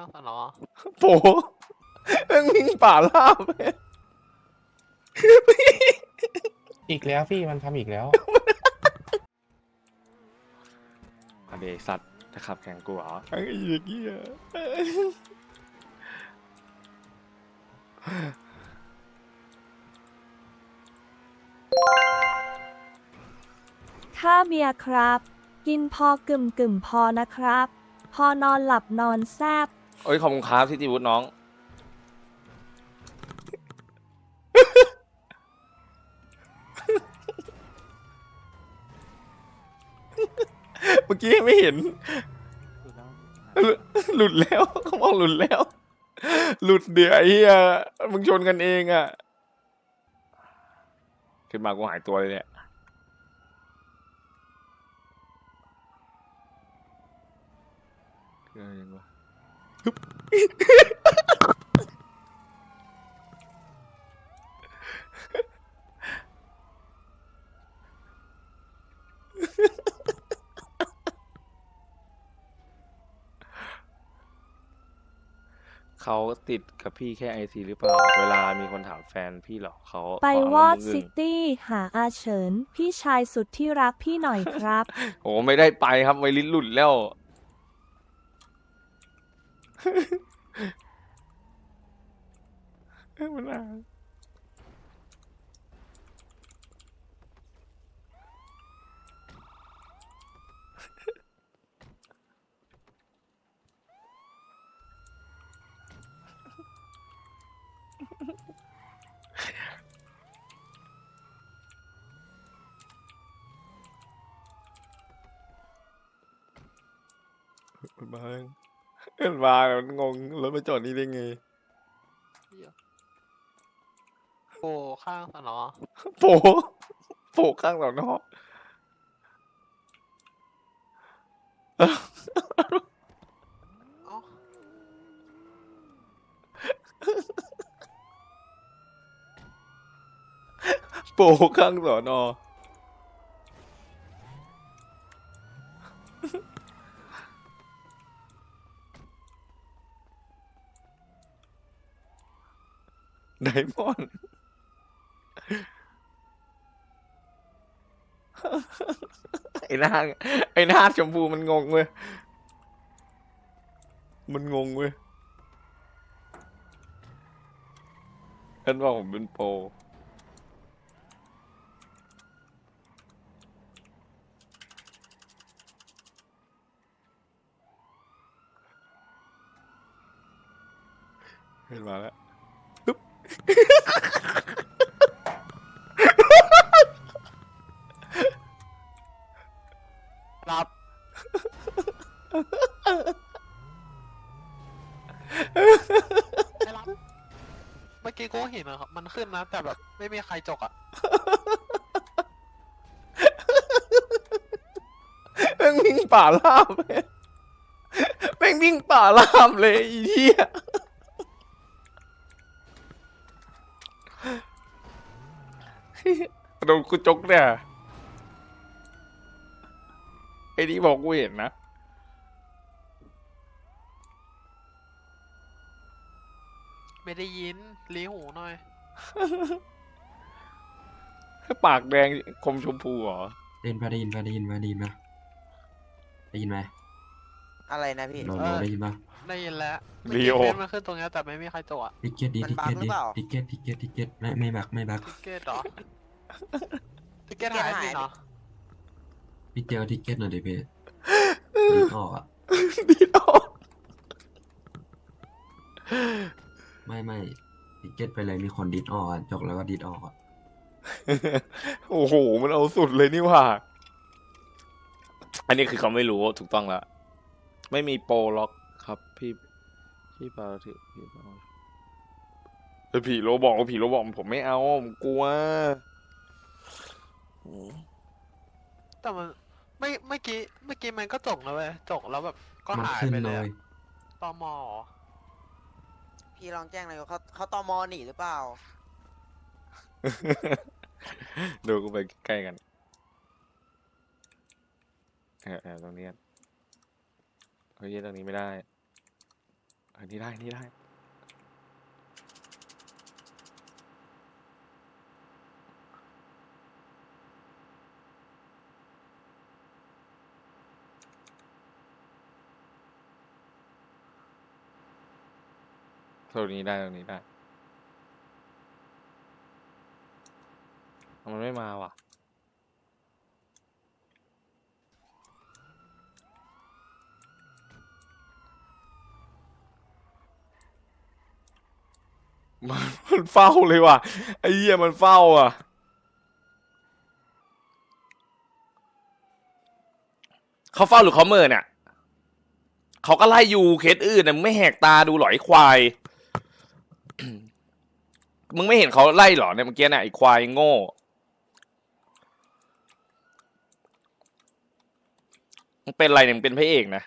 างสนอโผแม่งวิ่งป่าล่าไปอีกแล้วพี่มันทำอีกแล้วอันนี้สัตว์จะขับแข่งกูเหรอไอ้เหี้ยค่าเบียร์ครับ กินพอกึ่มกึ่มๆพอนะครับ พอนอนหลับนอนแซบ โอ้ยขอบคุณครับที่ติวุฒิน้อง เมื่อกี้ไม่เห็น หลุดแล้วเขาบอกหลุดแล้ว หลุดเดี๋ยวไอ้เหี้ยมึงชนกันเองอะ ขึ้นมากูหายตัวเลยเนี่ยคืออะไรวะ เขาติดกับพี่แค่ไอซีหรือเปล่า เวลามีคนถามแฟนพี่เหรอเขาไปขอวอดเามือซิตี้หาอาเฉิน พี่ชายสุดที่รักพี่หน่อยครับ โอ้ไม่ได้ไปครับไวลิสหลุดแล้ว มัน อะมันมาแล้วมันมาแล้วมันงงรถมาจอดนี่ได้ไงโอ้ข้างสนอโผโผข้างหลังนอกเอ้าโผข้างสอนอ ไดมอนด์ไอ้หน้าไอ้หน้าชมพูมันงงเว้ย มันงงเว้ยฉันว่าผมเป็นโปรเห็นมาแล้ว รับ ไม่รับ เมื่อกี้กูเห็นอะครับ มันขึ้นนะ แต่แบบไม่มีใครจกอะแม่งวิ่งป่าล่ามเลยแม่งวิ่งป่าล่ามเลยไอีเหี้ย โดนกูจกเนี่ยไอ้นี่บอกกูเห็นนะไม่ได้ยินรีหูหน่อย ปากแดงคมชมพูเหรอได้ยินปะได้ยินปะได้ยินปะได้ยินปะได้ยินไหมอะไรนะพี่ โนเอโนอได้ยินปะได้ยินแล้วเมื่อลีกี้โอเฟซมันขึ้นตรงเนี้ยแต่ไม่มีใครจกอะทิกเก็ตดิมันทิกบังเก็ตหรืดิอเปล่าทิกเก็ตทิกเก็ตทิกเก็ตไม่ไม่บักไม่บักทิกเก็ตเหรอ ทิกเก็ตหายสิเนาะพี่เจอทิกเก็ตหน่อยดิพี่ดีออกอะดีดออกไม่ไม่ทิกเก็ตไปเลยมีคนดิดออกอะจกแล้วก็ดิดออกอะโอ้โห มันเอาสุดเลยนี่หว่า อันนี้คือเขาไม่รู้ถูกต้องแล้วไม่มีโปรล็อกครับพี่พี่ปาที่พี่ปาแต่ผีโรบอกว่าผีโรบอกผมไม่เอาผมกลัวอืม แต่มันไม่เมื่อกี้เมื่อกี้มันก็จกนะเว้ยจกแล้วแบบก็มันหายขึ้นไปเลเลยยอะตอมอเหรอพี่ลองแจ้งเลยว่าเขาเขาตอมอหนีหรือเปล่า ดูกูไปใกล้กันแอบแอบตรงนี้กันเฮ้ยตรงนี้ไม่ได้อันนี้ได้อันนี่ได้ ตรงนี้ได้ตรงนี้ได้มันไม่มาว่ะ มันมันเฝ้าเลยว่ะ ไอ้เหี้ยมันเฝ้าอะ เขาเฝ้าหรือเขาเมินเนี่ย เขาก็ไล่อยู่เคสอื่นน่ะไม่แหกตาดูหรอไอ้ควาย มึงไม่เห็นเขาไล่หรอเนี่ยเมื่อกี้เนี่ยไอ้ควายโง่ มึงเป็นอะไรเนี่ยมึงเป็นพระเอกนะ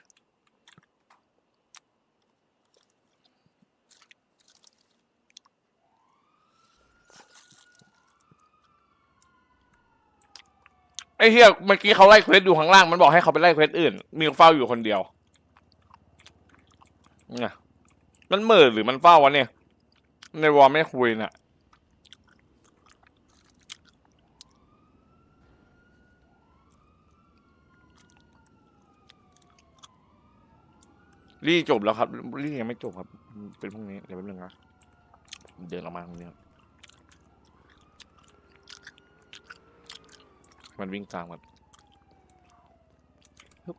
ไอ้เฮียเมื่อกี้เขาไล่เควสอยู่ข้างล่างมันบอกให้เขาไปไล่เควสอื่น มีเฝ้าอยู่คนเดียว เนี่ย มันเหม่อหรือมันเฝ้าวะเนี่ย ในวอลไม่คุยน่ะรี่จบแล้วครับรี่ยังไม่จบครับ เป็นพรุ่งนี้ เดี๋ยวแป๊บนึงนะเดินออกมาตรงนี้ครับมันวิ่งตามกันฮึบ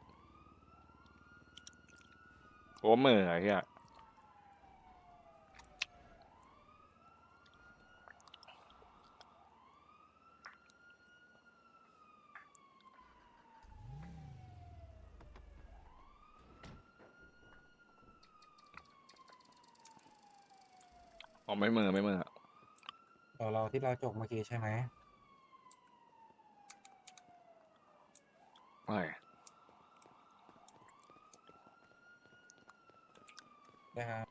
โอ้เหมื่อยไอ้เฮีย อ๋อไม่เหมื่อไม่เหมื่อเราเราที่เราจบเมื่อกี้ใช่ไหมไม่นะครับ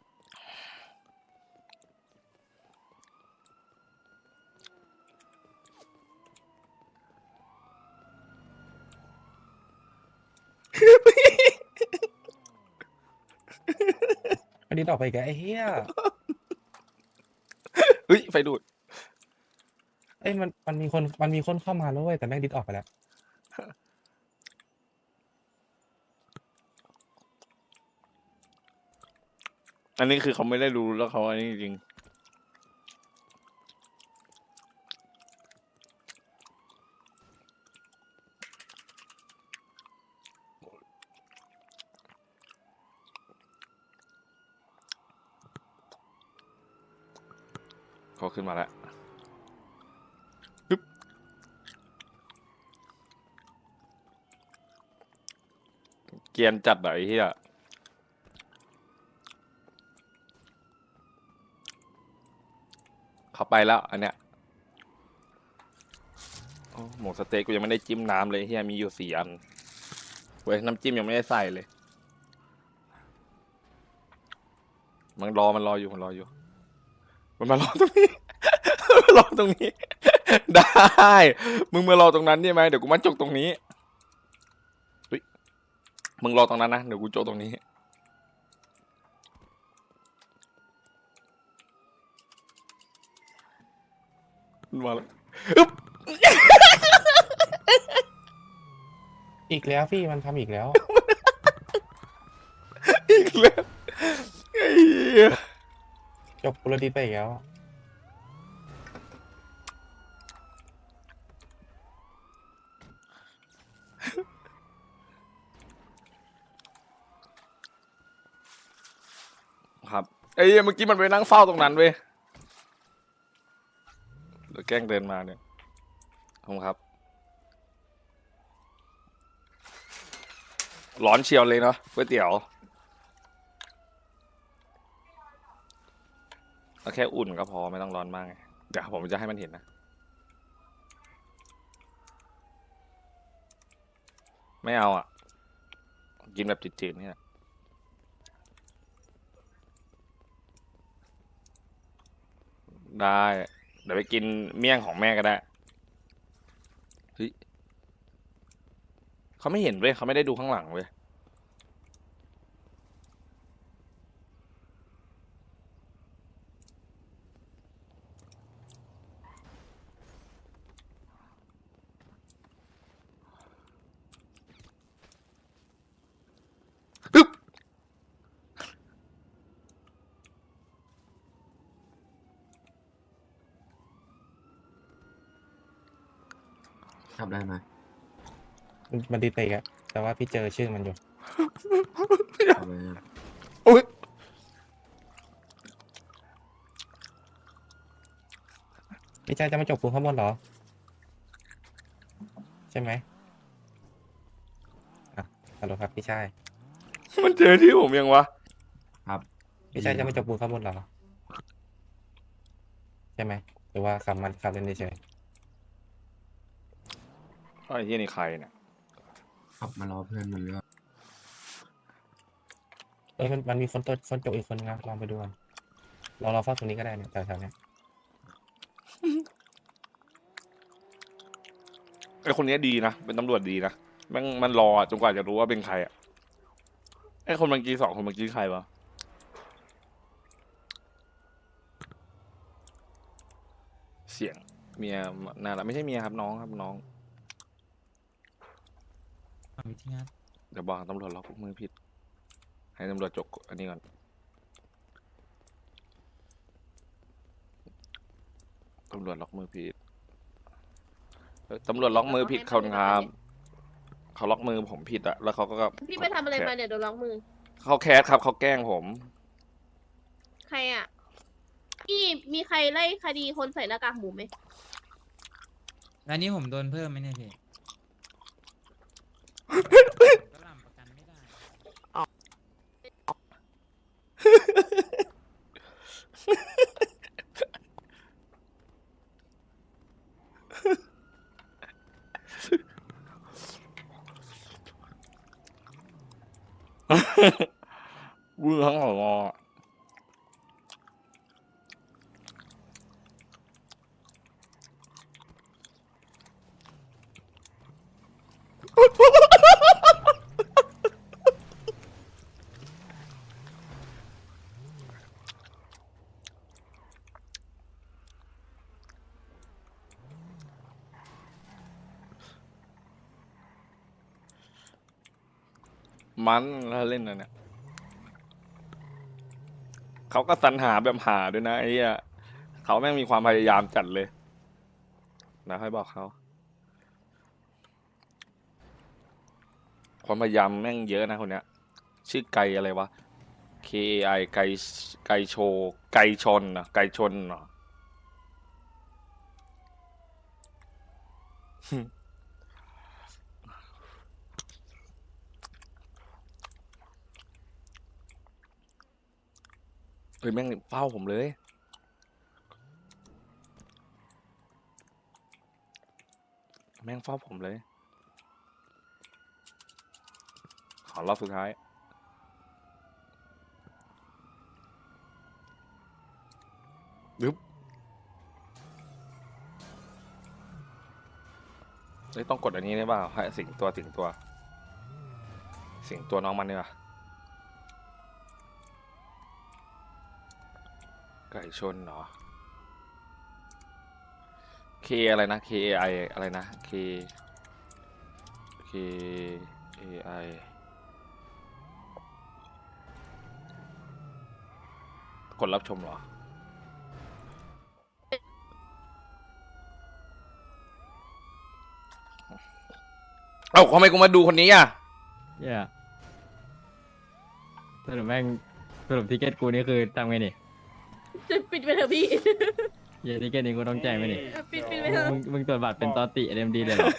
อันนี้ต่อไปอีกแล้วไอ้เหี้ย เฮ้ย ไฟดูด เอ้ยมันมันมีคนมันมีคนเข้ามาแล้วเว้ยแต่แม่งดิสออกไปแล้วอันนี้คือเขาไม่ได้รู้แล้วเขาอันนี้จริง เขาขึ้นมาแล้วฮึบเกรียนจัดอะไอ้เหี้ยเขาไปแล้ว อันเนี้ยโอ้หมูสะเต๊กกูยังไม่ได้จิ้มน้ำเลยเฮียมีอยู่สี่อันเว้ยน้ำจิ้มยังไม่ได้ใส่เลย มันรอมันรออยู่มันรออยู่ มันมารอตรงนี้มันรอตรงนี้ ได้ มึงมารอตรงนั้นได้ไหมเดี๋ยวกูมาจกตรงนี้เฮ้ยมึงรอตรงนั้นนะเดี๋ยวกูจกตรงนี้มันมาแล้วอีกแล้วพี่มันทำอีกแล้ว อีกแล้วไอ้เหี้ย จบกุลดิไปอีกแล้วครับไอ้เหี้ยเมื่อกี้มันไปนั่งเฝ้าตรงนั้นเว้ยหรือแกล้งเดินมาเนี่ยขอบคุณครับ ร้อนเชียวเลยเนาะก๋วยเตี๋ยว เอาแค่อุ่นก็พอไม่ต้องร้อนมากเดี๋ยวผมจะให้มันเห็นนะไม่เอาอะ กินแบบจืดๆนี่ยได้ เดี๋ยวไปกินเมี่ยงของแม่ก็ได้เฮ้ยเขาไม่เห็นเว้ยเขาไม่ได้ดูข้างหลังเว้ย ขับได้ไหมมันมันดีเตะอะแต่ว่าพี่เจอชื่อมันอยู่ขับไปยังอุ้ยพี่ชายจะมาจบปูนข้างบนเหรอ ใช่ไหมอะฮัลโหลครับพี่ชายมันเจอที่ผมยังวะครับพี่ชายจะมาจบปูนข้างบนเหรอ ใช่ไหมหรือว่าขับมันขับเล่นเฉย ไอ้ที่นี่ใครเนี่ยขับมารอเพื่อนมันเรื่อยๆเออมันมันมีคนต้นคนจบอีกคนนึงนะลองไปดูกันเราเราเฝ้าตรงนี้ก็ได้เนี่ยแถวๆเนี้ยไอ้คนเนี้ยดีนะ เป็นตำรวจดีนะแม่งมันรอจนกว่าจะรู้ว่าเป็นใครอะไอ้คนเมื่อกี้สองคนเมื่อกี้ใครวะเสียงเมียน่ารักไม่ใช่เมียครับน้องครับน้องเอา วิธีงานเดี๋ยวบอกตำรวจล็อกมือผิด ให้ตำรวจจกอันนี้ก่อน ตำรวจล็อกมือผิดเอ้ยตำรวจล็อกมือผิดคนครับเขาล็อกมือผมผิดอะแล้วเขาก็พี่ไปทำอะไรมาเนี่ยโดนล็อกมือ เขาแคสครับเขาแกล้งผม ใครอะพี่มีใครไล่คดีคนใส่หน้ากากหมูไหม แล้วนี้ผมโดนเพิ่มไหมเนี่ยพี่ ก็หลัประกันไม่ได้ เรื่องทั้งหมดอะ มันแล้วเล่นนะเนี่ยเขาก็สรรหาแบบหาด้วยนะไอ้เหี้ยเขาแม่งมีความพยายามจัดเลยนะให้บอกเขาความพยายามแม่งเยอะนะคนเนี้ย ชื่อไกอะไรวะ K I ไกไกโช ไกชนนะไกชนเหรอ เฮ้ยแม่งเฝ้าผมเลย แม่งเฝ้าผมเลย ขอรอบสุดท้ายดึบเฮ้ยต้องกดอันนี้ได้เปล่าให้สิงตัวสิงตัว สิงตัวน้องมันเนี่ย ไก่ชนเหรอ K อะไรนะ K A I อะไรนะ K K A I กดรับชมเหรอ เอ้าทำไมกูมาดูคนนี้อะเย้สรุปแม่งสรุปทิเก็ตกูนี่คือทำไงนี่ จะปิดไปเถอะพี่เย้ทิเก็ตนี้กูต้องแจ้งไหมนี่ปิดปิดไปเถอะมึงมึงตรวจบัตรเป็นตอติเอ็มดีเลยเหรอ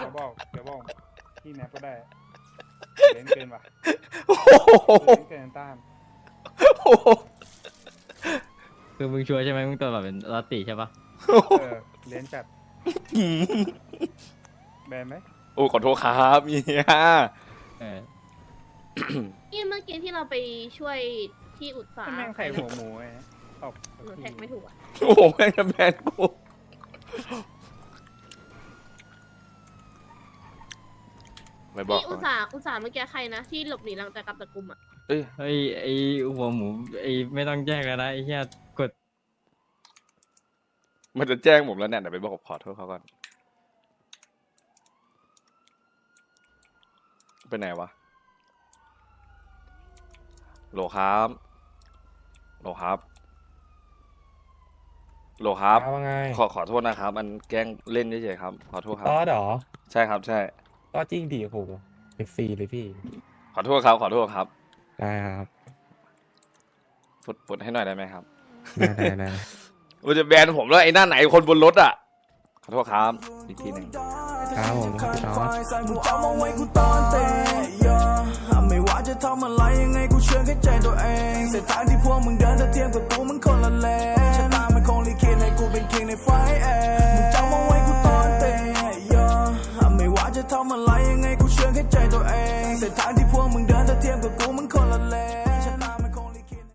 เดี๋ยวบอกเดี๋ยวบอกพี่แม็กก็ได้เล่นเกินว่ะโอ้โหเล่นเกินต้านคือมึงชัวร์ใช่ไหมมึงตรวจบัตรเป็นตอติใช่ปะเออเล่นจัดแบนไหมโอ้ขอโทษครับเมียเออนี่เมื่อกี้ที่เราไปช่วย ที่อุตสาถ้าหแม่งใส่หัวหมูไงออกหนูแท็กไม่ถูกอะโอ้โหแม่งจะแบนกูไม่บอกที่อุตสาหอุตสาหเมื่อกี้ใครนะ ที่หลบหนีหลังจากกลับตะกุมอะเอ้ยเฮ้ยไอหัวหมูไอไม่ต้องแจ้งแล้วนะไอเหี้ยกดมันจะแจ้งผมแล้วเนี่ยเดี๋ยวไปบอกขอโทษเขาก่อนไปไหนวะโหลครับ โหลครับโหลครับเอาว่าไงขอขอโทษนะครับ มันแกล้งเล่นเฉยๆครับ ขอโทษครับตอดเหรอใช่ครับ ใช่ตอดจริงดีโอ้โหเป็นฟรีเลยพี่ ขอโทษครับ ขอโทษครับได้ครับปลดปลดให้หน่อยได้ไหมครับได้ได้ได้มันจะแบนผมแล้วไอ้หน้าไหนคนบนรถอะ ขอโทษครับอีกทีหนึ่งครับผมพี่ตอดใส่กู จำเอาไว้กูตอนเตะไม่ว่าจะทำอะไรยังไงกูเชื่อแค่ใจตัวเองเส้นทางที่พวกมึงเดินถ้าเทียมกับกูมันคนละเลนชะตามันคงลิขิตให้กูเป็น king ในไฟเองมึงจำเอาไว้กูตอนเตะยอไม่ว่าจะทำอะไรยังไงกูเชื่อแค่ใจตัวเองเส้นทางที่พวกมึงเดินถ้าเทียมกับกูมันคนละเลน